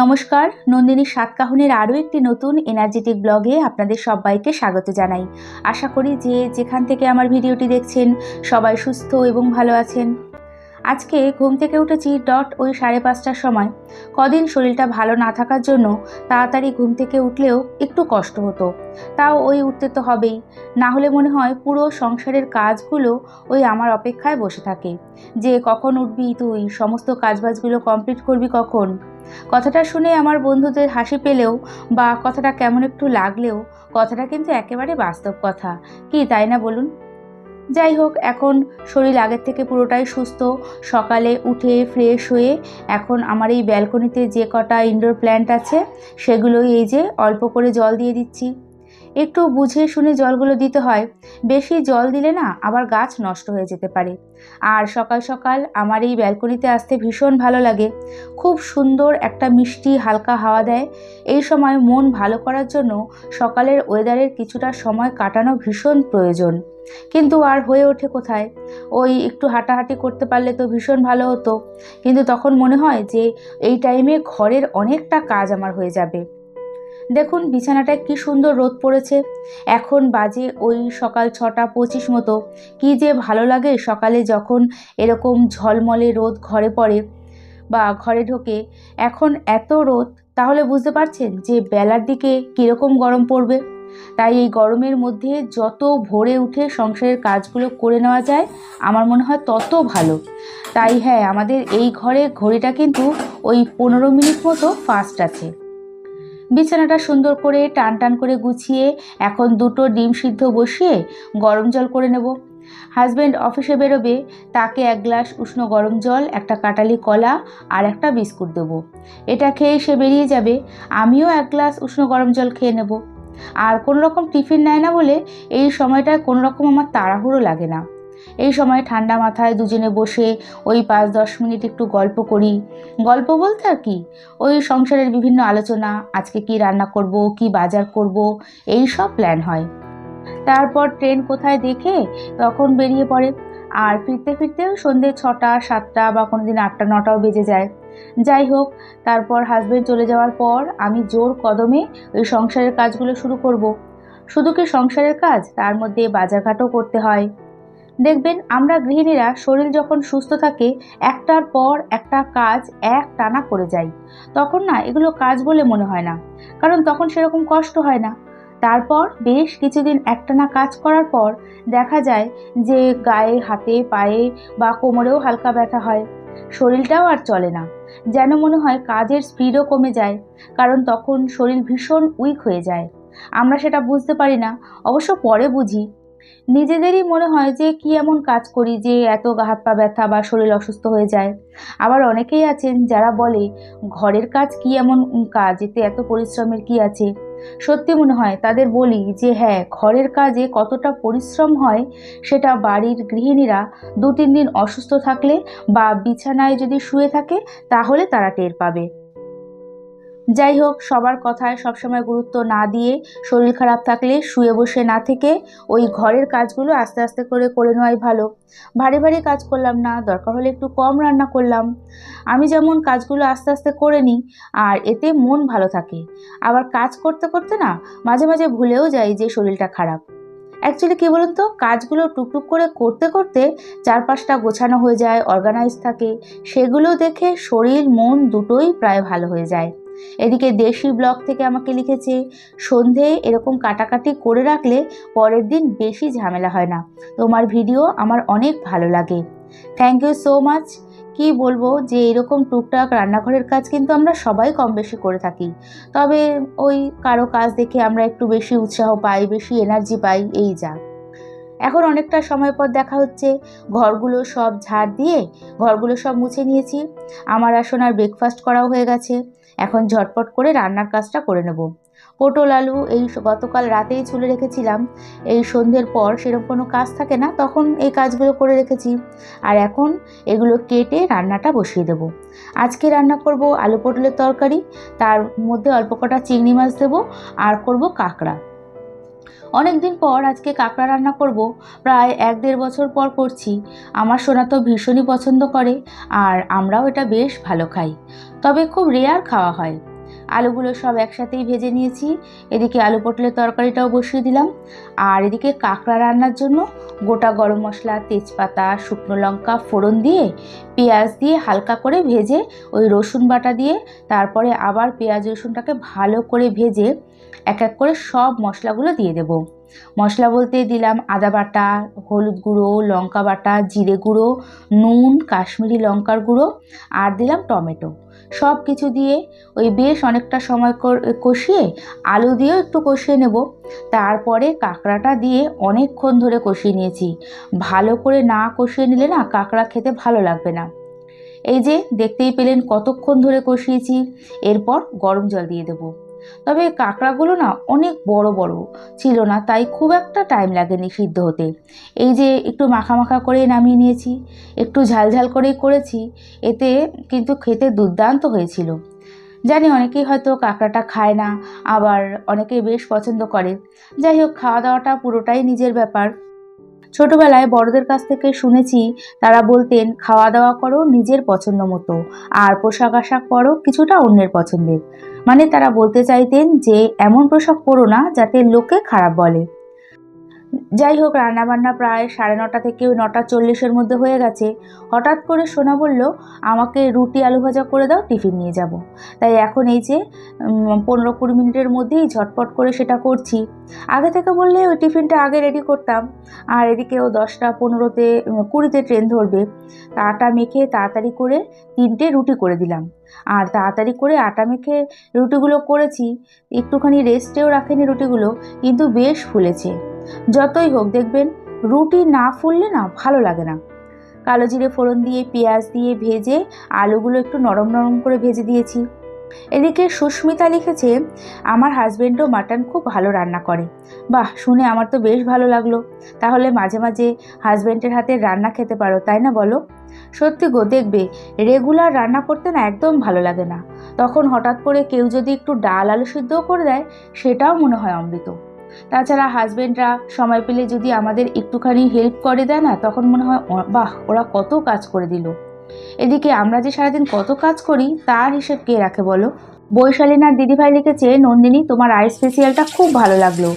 নমস্কার, নন্দিনী সাতকাহনের আরও একটি নতুন এনার্জেটিক ব্লগে আপনাদের সবাইকে স্বাগত জানাই। আশা করি যে যেখান থেকে আমার ভিডিওটি দেখছেন, সবাই সুস্থ এবং ভালো আছেন। আজকে ঘুম থেকে উঠেছি ডট ওই সাড়ে পাঁচটার সময়। কদিন শরীরটা ভালো না থাকার জন্য তাড়াতাড়ি ঘুম থেকে উঠলেও একটু কষ্ট হতো। তাও ওই উঠতে তো হবেই। না হলে মনে হয় পুরো সংসারের কাজগুলো ওই আমার অপেক্ষায় বসে থাকে। যে কখন উঠবি তুই? সমস্ত কাজবাজগুলো কমপ্লিট করবি কখন? কথাটা শুনে আমার বন্ধুদের হাসি পেলেও বা কথাটা কেমন একটু লাগলেও কথাটা কিন্তু একেবারে বাস্তব কথা। কি তাই না বলুন? যাই হোক, এখন শরীর আগের থেকে পুরোটাই সুস্থ। সকালে উঠে ফ্রেশ হয়ে এখন আমার এই ব্যালকনিতে যে কটা ইনডোর প্ল্যান্ট আছে, সেগুলোই এই যে অল্প করে জল দিয়ে দিচ্ছি। একটু বুঝে শুনে জলগুলো দিতে হয়। বেশি জল দিলে না আবার গাছ নষ্ট হয়ে যেতে পারে। আর সকাল সকাল আমার এই ব্যালকনিতে আসতে ভীষণ ভালো লাগে। খুব সুন্দর একটা মিষ্টি হালকা হাওয়া দেয়। এই সময় মন ভালো করার জন্য সকালের ওয়েদারের কিছুটা সময় কাটানো ভীষণ প্রয়োজন। কিন্তু আর হয়ে ওঠে কোথায়? ওই একটু হাঁটাহাঁটি করতে পারলে তো ভীষণ ভালো হতো। কিন্তু তখন মনে হয় যে, এই টাইমে ঘরের অনেকটা কাজ আমার হয়ে যাবে। দেখুন বিছানাটায় কি সুন্দর রোদ পড়েছে। এখন বাজে ওই সকাল ছটা পঁচিশ মতো। কি যে ভালো লাগে সকালে যখন এরকম ঝলমলে রোদ ঘরে পড়ে বা ঘরে ঢোকে। এখন এত রোদ, তাহলে বুঝতে পারছেন যে বেলার দিকে কীরকম গরম পড়বে? তাই এই গরমের মধ্যে যত ভোরে উঠে সংসারের কাজগুলো করে নেওয়া যায়, আমার মনে হয় তত ভালো। তাই হ্যাঁ আমাদের এই ঘরে ঘড়িটা কিন্তু ওই পনেরো মিনিট মতো ফাস্ট আছে। বিছানাটা সুন্দর করে টান টান করে গুছিয়ে এখন দুটো ডিম সিদ্ধ বসিয়ে গরম জল করে নেব। হাজব্যান্ড অফিসে বেরোবে, তাকে এক গ্লাস উষ্ণ গরম জল, একটা কাটালি কলা আর একটা বিস্কুট দেবো। এটা খেয়ে সে বেরিয়ে যাবে, আমিও এক গ্লাস উষ্ণ গরম জল খেয়ে নেব। আর কোনো রকম টিফিন নেয় না বলে এই সময়টায় কোনো রকম আমার তাড়াহুড়ো লাগে না। এই সময় ঠান্ডা মাথায় দুজনে বসে ওই পাঁচ দশ মিনিট একটু গল্প করি। গল্প বলতে আর কি? ওই সংসারের বিভিন্ন আলোচনা, আজকে কি রান্না করব, কি বাজার করব, এই সব প্ল্যান হয়। তারপর ট্রেন কোথায় দেখে তখন বেরিয়ে পড়ে। আর ফিরতে ফিরতেও সন্ধে ছটা, সাতটা বা কোনো দিন আটটা, নটাও বেজে যায়। যাই হোক, তারপর হাজবেন্ড চলে যাওয়ার পর আমি জোর কদমে ওই সংসারের কাজগুলো শুরু করব। শুধু কি সংসারের কাজ? তার মধ্যে বাজারঘাটও করতে হয়। দেখবেন আমরা গৃহিণীরা শরীর যখন সুস্থ থাকে, একটার পর একটা কাজ এক টানা করে যাই। তখন না এগুলো কাজ বলে মনে হয় না, কারণ তখন সেরকম কষ্ট হয় না। তারপর বেশ কিছুদিন একটানা কাজ করার পর দেখা যায় যে গায়ে, হাতে, পায়ে বা কোমরেও হালকা ব্যথা হয়। শরীরটাও আর চলে না। যেন মনে হয় কাজের স্পিডও কমে যায়, কারণ তখন শরীর ভীষণ উইক হয়ে যায়। আমরা সেটা বুঝতে পারি না, অবশ্য পরে বুঝি। নিজেদেরই মনে হয় যে কি এমন কাজ করি যে এত হাত পা ব্যথা বা শরীর অসুস্থ হয়ে যায়। আবার অনেকেই আছেন যারা বলে, ঘরের কাজ কি এমন কাজ? এতে এত পরিশ্রমের কি আছে? সত্যি মনে হয়, তাদের বলি যে হ্যাঁ ঘরের কাজে কতটা পরিশ্রম হয় সেটা বাড়ির গৃহিণীরা দু তিন দিন অসুস্থ থাকলে বা বিছানায় যদি শুয়ে থাকে, তাহলে তারা টের পাবে। যাই হোক সবার কথায় সবসময় গুরুত্ব না দিয়ে শরীর খারাপ থাকলে শুয়ে বসে না থেকে ওই ঘরের কাজগুলো আস্তে আস্তে করে করে নেওয়াই ভালো। ভারী ভারী কাজ করলাম না, দরকার হলে একটু কম রান্না করলাম। আমি যেমন কাজগুলো আস্তে আস্তে করে নিই, আর এতে মন ভালো থাকে। আবার কাজ করতে করতে না, মাঝে মাঝে ভুলেও যাই যে শরীরটা খারাপ। অ্যাকচুয়ালি কী বলুন তো, কাজগুলো টুকটুক করে করতে করতে চারপাশটা গোছানো হয়ে যায়, অর্গানাইজ থাকে। সেগুলো দেখে শরীর, মন দুটোই প্রায় ভালো হয়ে যায়। এদিকে দেশি ব্লগ থেকে আমাকে লিখেছে, সন্ধে এরকম কাটাকাটি করে রাখলে পরের দিন বেশি ঝামেলা হয় না। তোমার ভিডিও আমার অনেক ভালো লাগে। থ্যাংক ইউ সো মাচ কি বলব যে এরকম টুকটাক রান্নাঘরের কাজ কিন্তু আমরা সবাই কম বেশি করে থাকি। তবে ওই কারও কাজ দেখে আমরা একটু বেশি উৎসাহ পাই, বেশি এনার্জি পাই, এই যা। এখন অনেকটা সময় পর দেখা হচ্ছে। ঘরগুলো সব ঝাড় দিয়ে ঘরগুলো সব মুছে নিয়েছি। আমার আসন আর ব্রেকফাস্ট করাও হয়ে গেছে। এখন ঝটপট করে রান্নার কাজটা করে নেব। পটল, আলু এই গতকাল রাতেই ছুলে রেখেছিলাম। এই সন্ধ্যের পর সেরকম কোনো কাজ থাকে না, তখন এই কাজগুলো করে রেখেছি। আর এখন এগুলো কেটে রান্নাটা বসিয়ে দেব। আজকে রান্না করব আলু পটলের তরকারি, তার মধ্যে অল্প কটা চিংড়ি মাছ দেবো, আর করব কাঁকড়া। অনেক দিন পর আজকে কাঁকড়া রান্না করব। প্রায় এক দেড় বছর পর করছি। আমার সোনা তো ভীষণই পছন্দ করে, আর আমরাও এটা বেশ ভালো খাই। তবে খুব রেয়ার খাওয়া হয়। আলুগুলো সব একসাথেই ভেজে নিয়েছি। এদিকে আলু পটলের তরকারিটাও বসিয়ে দিলাম। আর এদিকে কাঁকড়া রান্নার জন্য গোটা গরম মশলা, তেজপাতা, শুকনো লঙ্কা, ফোড়ন দিয়ে, পেঁয়াজ দিয়ে হালকা করে ভেজে ওই রসুন বাটা দিয়ে তারপরে আবার পেঁয়াজ রসুনটাকে ভালো করে ভেজে এক এক করে সব মশলাগুলো দিয়ে দেবো। মশলা বলতে দিলাম আদা বাটা, হলুদ গুঁড়ো, লঙ্কা বাটা, জিরে গুঁড়ো, নুন, কাশ্মীরি লঙ্কার গুঁড়ো, আর দিলাম টমেটো। সব কিছু দিয়ে ওই বেশ অনেকটা সময় কষিয়ে আলু দিয়েও একটু কষিয়ে নেব। তারপরে কাঁকড়াটা দিয়ে অনেকক্ষণ ধরে কষিয়ে নিয়েছি। ভালো করে না কষিয়ে নিলে না কাঁকড়া খেতে ভালো লাগবে না। এই যে দেখতেই পেলেন কতক্ষণ ধরে কষিয়েছি। এরপর গরম জল দিয়ে দেবো। তবে কাঁকড়াগুলো না অনেক বড় বড়। ছিল না, তাই খুব একটা টাইম লাগেনি সিদ্ধ হতে। এই যে একটু মাখা মাখা করে নামিয়ে নিয়েছি, একটু ঝালঝাল করেই করেছি, এতে কিন্তু খেতে দুর্দান্ত হয়েছিল। জানি অনেকেই হয়তো কাঁকড়াটা খায় না, আবার অনেকেই বেশ পছন্দ করে। যাই হোক খাওয়া দাওয়াটা পুরোটাই নিজের ব্যাপার। ছোটবেলায় বড়দের কাছ থেকে শুনেছি, তারা বলতেন খাওয়া দাওয়া করো নিজের পছন্দ মতো, আর পোশাক আশাক পরো কিছুটা অন্যের পছন্দের। মানে তারা বলতে চাইতেন যে এমন পোশাক পরো না যাতে লোকে খারাপ বলে। যাই হোক রান্নাবান্না প্রায় সাড়ে নটা থেকে ওই নটা চল্লিশের মধ্যে হয়ে গেছে। হঠাৎ করে সোনা বলল, আমাকে রুটি আলু ভাজা করে দাও, টিফিন নিয়ে যাব। তাই এখন এই যে পনেরো কুড়ি মিনিটের মধ্যেই ঝটপট করে সেটা করছি। আগে থেকে বললে ওই টিফিনটা আগে রেডি করতাম। আর এদিকেও দশটা পনেরোতে কুড়িতে ট্রেন ধরবে। তা আটা মেখে তাড়াতাড়ি করে তিনটে রুটি করে দিলাম। আর তাড়াতাড়ি করে আটা মেখে রুটিগুলো করেছি। একটুখানি রেস্টেও রাখেনি রুটিগুলো, কিন্তু বেশ ফুলেছে। যতই হোক দেখবেন রুটি না ফুললে না ভালো লাগে না। কালো জিরে ফোড়ন দিয়ে, পেঁয়াজ দিয়ে ভেজে আলুগুলো একটু নরম নরম করে ভেজে দিয়েছি। এদিকে সুস্মিতা লিখেছে, আমার হাজবেন্ডও মাটন খুব ভালো রান্না করে। বাহ, শুনে আমার তো বেশ ভালো লাগল। তাহলে মাঝে মাঝে হাজবেন্ডের হাতে রান্না খেতে পারো, তাই না বলো? সত্যি গো, দেখবে রেগুলার রান্না করতে না একদম ভালো লাগে না। তখন হঠাৎ করে কেউ যদি একটু ডাল আলু সিদ্ধও করে দেয়, সেটাও মনে হয় অমৃত। তাছাড়া হাজব্যান্ডরা সময় পেলে যদি আমাদের একটুখানি হেল্প করে দেয় না তখন মনে হয় "ও, বাহ ওরা কত কাজ করে দিল। এদিকে আমরা যে সারাদিন কত কাজ করি তার হিসেব কে রাখে বলো? বৈশালীনার দিদিভাই লিখেছে নন্দিনী তোমার আই স্পেশিয়ালটা খুব ভালো লাগল।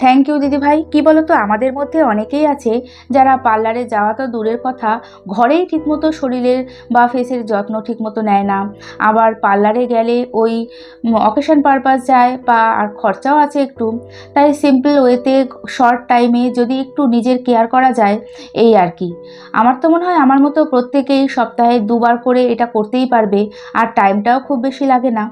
থ্যাংক ইউ দিদিভাই। কী বলো তো আমাদের মধ্যে অনেকেই আছে যারা পার্লারে যাওয়া তো দূরের কথা, ঘরেই ঠিকমতো শরীরের বা ফেসের যত্ন ঠিকমতো নেয় না। আবার পার্লারে গেলে ওই অকেশন পারপাস যায় বা আর খরচাও আছে একটু। তাই সিম্পল ওয়েতে শর্ট টাইমে যদি একটু নিজের কেয়ার করা যায়, এই আর কি। আমার তো মনে হয় আমার মতো প্রত্যেকেই সপ্তাহে দুবার করে এটা করতেই পারবে, আর টাইমটাও খুব বেশি লাগে না।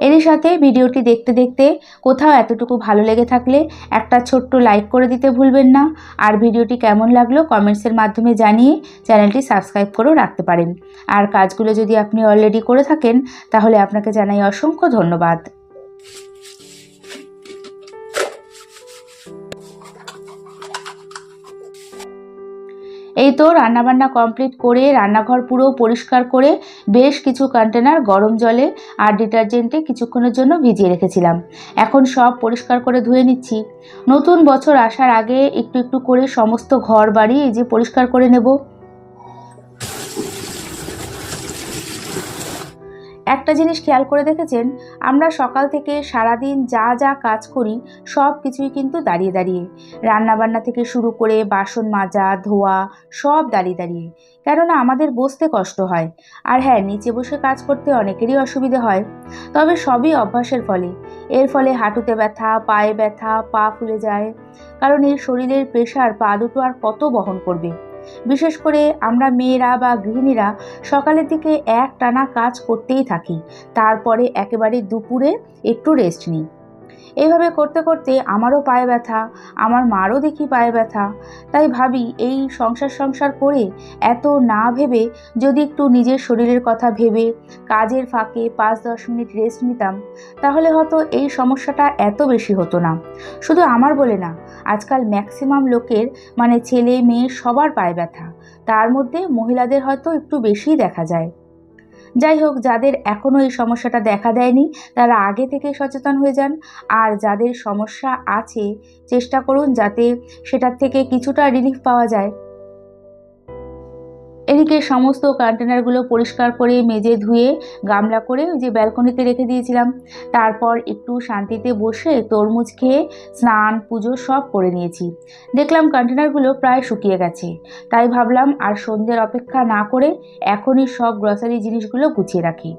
এরই সাথে ভিডিওটি দেখতে দেখতে কোথাও এতটুকু ভালো লেগে থাকলে একটা ছোট্ট লাইক করে দিতে ভুলবেন না। আর ভিডিওটি কেমন লাগল কমেন্টসের মাধ্যমে জানিয়ে চ্যানেলটি সাবস্ক্রাইব করেও রাখতে পারেন। আর কাজগুলো যদি আপনি অলরেডি করে থাকেন, তাহলে আপনাকে জানাই অসংখ্য ধন্যবাদ। এই তো রান্নাবান্না কমপ্লিট করে রান্নাঘর পুরো পরিষ্কার করে বেশ কিছু কন্টেনার গরম জলে আর ডিটারজেন্টে কিছুক্ষণের জন্য ভিজিয়ে রেখেছিলাম। এখন সব পরিষ্কার করে ধুয়ে নিচ্ছি। নতুন বছর আসার আগে একটু একটু করে সমস্ত ঘর বাড়ি এই যে পরিষ্কার করে নেব। একটা জিনিস খেয়াল করে দেখেছেন, আমরা সকাল থেকে সারাদিন যা যা কাজ করি, সব কিছুই কিন্তু দাঁড়িয়ে দাঁড়িয়ে। রান্নাবান্না থেকে শুরু করে বাসন মাজা, ধোয়া, সব দাঁড়িয়ে দাঁড়িয়ে। কেননা আমাদের বসতে কষ্ট হয়। আর হ্যাঁ নিচে বসে কাজ করতে অনেকেরই অসুবিধে হয়। তবে সবই অভ্যাসের ফলে। এর ফলে হাঁটুতে ব্যথা, পায়ে ব্যথা, পা ফুলে যায়। কারণ এই শরীরের প্রেশার পা দুটো আর কত বহন করবে? বিশেষ করে আমরা মেয়েরা বা গৃহিণীরা সকালের দিকে এক টানা কাজ করতেই থাকি। তারপরে একেবারে দুপুরে একটু রেস্ট নিই। এইভাবে করতে করতে আমারও পায়ে ব্যথা, আমার মারও দেখি পায়ে ব্যথা। তাই ভাবি এই সংসার সংসার করে এত না ভেবে যদি একটু নিজের শরীরের কথা ভেবে কাজের ফাঁকে পাঁচ দশ মিনিট রেস্ট নিতাম, তাহলে হয়তো এই সমস্যাটা এত বেশি হতো না। শুধু আমার বলে না, আজকাল ম্যাক্সিমাম লোকের মানে ছেলে, মেয়ে সবার পায়ে ব্যথা। তার মধ্যে মহিলাদের হয়তো একটু বেশিই দেখা যায়। যাই হোক, যাদের এখনও এই সমস্যাটা দেখা দেয়নি, তারা আগে থেকে সচেতন হয়ে যান। আর যাদের সমস্যা আছে, চেষ্টা করুন যাতে সেটার থেকে কিছুটা রিলিফ পাওয়া যায়। এদিকে সমস্ত কন্টেনারগুলো পরিষ্কার করে মেজে ধুয়ে গামলা করে ওই যে ব্যালকনিতে রেখে দিয়েছিলাম। তারপর একটু শান্তিতে বসে তরমুজ খেয়ে স্নান, পুজো সব করে নিয়েছি। দেখলাম কন্টেনারগুলো প্রায় শুকিয়ে গেছে। তাই ভাবলাম আর সন্ধ্যের অপেক্ষা না করে এখনই সব গ্রসারি জিনিসগুলো গুছিয়ে রাখি।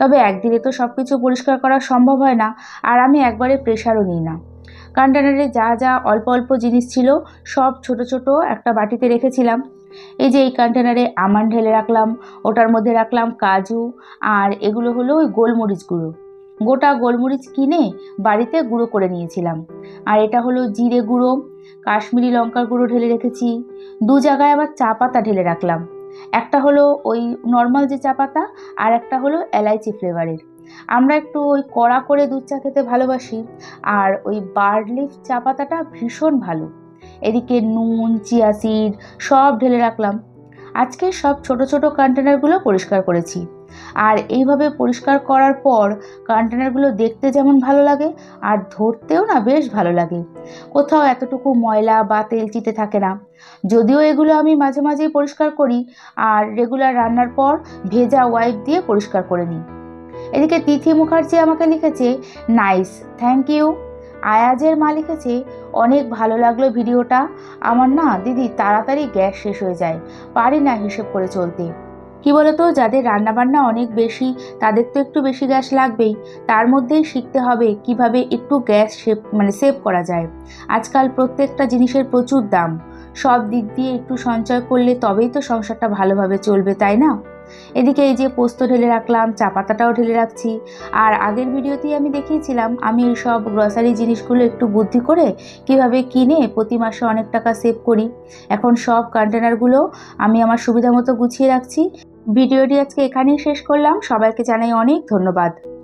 তবে একদিনে তো সব কিছু পরিষ্কার করা সম্ভব হয় না, আর আমি একবারে প্রেশারও নিই না। কন্টেনারে যা যা অল্প অল্প জিনিস ছিল, সব ছোট ছোট একটা বাটিতে রেখেছিলাম। এই যে এই কন্টেনারে আমান ঢেলে রাখলাম, ওটার মধ্যে রাখলাম কাজু, আর এগুলো হলো ওই গোলমরিচ গুঁড়ো। গোটা গোলমরিচ কিনে বাড়িতে গুঁড়ো করে নিয়েছিলাম। আর এটা হলো জিরে গুঁড়ো, কাশ্মীরি লঙ্কার গুঁড়ো ঢেলে রেখেছি। দু জায়গায় আবার চা পাতা ঢেলে রাখলাম। একটা হলো ওই নর্মাল যে চা পাতা, আর একটা হলো এলাইচি ফ্লেভারের আমরা একটু ওই কড়া করে দুধ চা খেতে ভালোবাসি, আর ওই বার্লিফ চা পাতাটা ভীষণ ভালো। এদিকে নুন, চিয়া সিড সব ঢেলে রাখলাম। আজকে সব ছোট ছোট কন্টেনারগুলো পরিষ্কার করেছি। আর এইভাবে পরিষ্কার করার পর কন্টেনারগুলো দেখতে যেমন ভালো লাগে, আর ধরতেও না বেশ ভালো লাগে। কোথাও এতটুকু ময়লা বা তেল চিটে থাকে না। যদিও এগুলো আমি মাঝে মাঝেই পরিষ্কার করি, আর রেগুলার রান্নার পর ভেজা ওয়াইপ দিয়ে পরিষ্কার করে নিই। এদিকে তিথি মুখার্জি আমাকে লিখেছে নাইস থ্যাংক ইউ আয়াজের মালিক আছে অনেক ভালো লাগল ভিডিওটা। আমার না, দিদি, তাড়াতাড়ি গ্যাস শেষ হয়ে যায়। পারি না হিসেব করে চলতে। কি বলতো, যাদের রান্নাবান্না অনেক বেশি, তাদের তো একটু বেশি গ্যাস লাগবেই। তার মধ্যেই শিখতে হবে কীভাবে একটু গ্যাস সেভ মানে সেভ করা যায়। আজকাল প্রত্যেকটা জিনিসের প্রচুর দাম। সব দিক দিয়ে একটু সঞ্চয় করলে তবেই তো সংসারটা ভালোভাবে চলবে, তাই না? এদিকে এই যে পোস্ত ঢেলে রাখলাম, চা পাতাটাও ঢেলে রাখছি। আর আগের ভিডিওতেই আমি দেখিয়েছিলাম, আমি এই সব গ্রসারি জিনিসগুলো একটু বুদ্ধি করে কীভাবে কিনে প্রতি মাসে অনেক টাকা সেভ করি। এখন সব কন্টেনারগুলো আমি আমার সুবিধা মতো গুছিয়ে রাখছি। ভিডিওটি আজকে এখানেই শেষ করলাম। সবাইকে জানাই অনেক ধন্যবাদ।